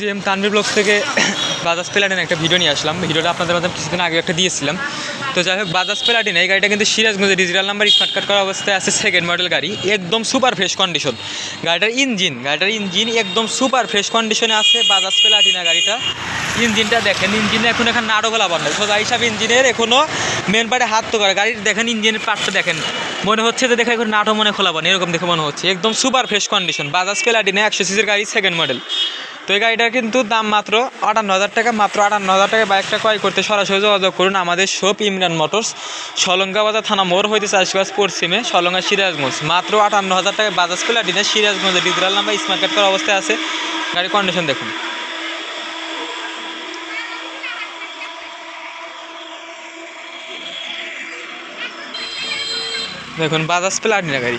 G M Tanvir blogs থেকে বাজাজ প্লাটিন একটা video নিয়ে আসলাম। ভিডিওটা আপনাদের মাধ্যমে কিছুদিন আগে একটা দিয়েছিলাম। তো যাই হোক, বাজাজ প্লাটিন এই গাড়িটা কিন্তু সিরাজগঞ্জে ডিজিটাল নাম্বার স্মার্ট কার্ড করা অবস্থায় আছে সেকেন্ড মডেল গাড়ি। একদম সুপার ফ্রেশ কন্ডিশন গাড়িটার ইঞ্জিন গাড়িটার ইঞ্জিন একদম সুপার ফ্রেশ কন্ডিশনে আছে বাজাজ প্লাটিনা গাড়িটা। ইঞ্জিনটা দেখেন ইঞ্জিনে এখন এখন নাড়ো গোলা বন্ধ। সোজা হিসাবে ইঞ্জিনের এখনও মেন পার্টে হাত তো করে। গাড়ির দেখেন ইঞ্জিনের পার্টটা দেখেন। মনে হচ্ছে যে দেখে এখন নাটো মনে খোলা বনে এরকম দেখে মনে হচ্ছে। একদম সুপার ফ্রেশ কন্ডিশন বাজাজ প্লাটিনে একশো সিসির গাড়ি সেকেন্ড মডেল তো এই গাড়িটার কিন্তু দাম মাত্র আটান্ন হাজার টাকা, মাত্র আটান্ন হাজার টাকা বাইকটা ক্রয় করতে সরাসরি যোগাযোগ করুন আমাদের শপ ইমরান মোটরস সলঙ্গা বাজার থানা মোড় হইতে চাষবাস পশ্চিমে, সলঙ্গা সিরাজগঞ্জ। মাত্র আটান্ন হাজার টাকা বাজাজ প্লাটিনে সিরাজগঞ্জে ডিজিটাল নাম্বার স্মার্ট কার্ড করা অবস্থায় আছে। গাড়ির কন্ডিশন দেখুন। দেখুন বাজাজ প্লাটিনা গাড়ি।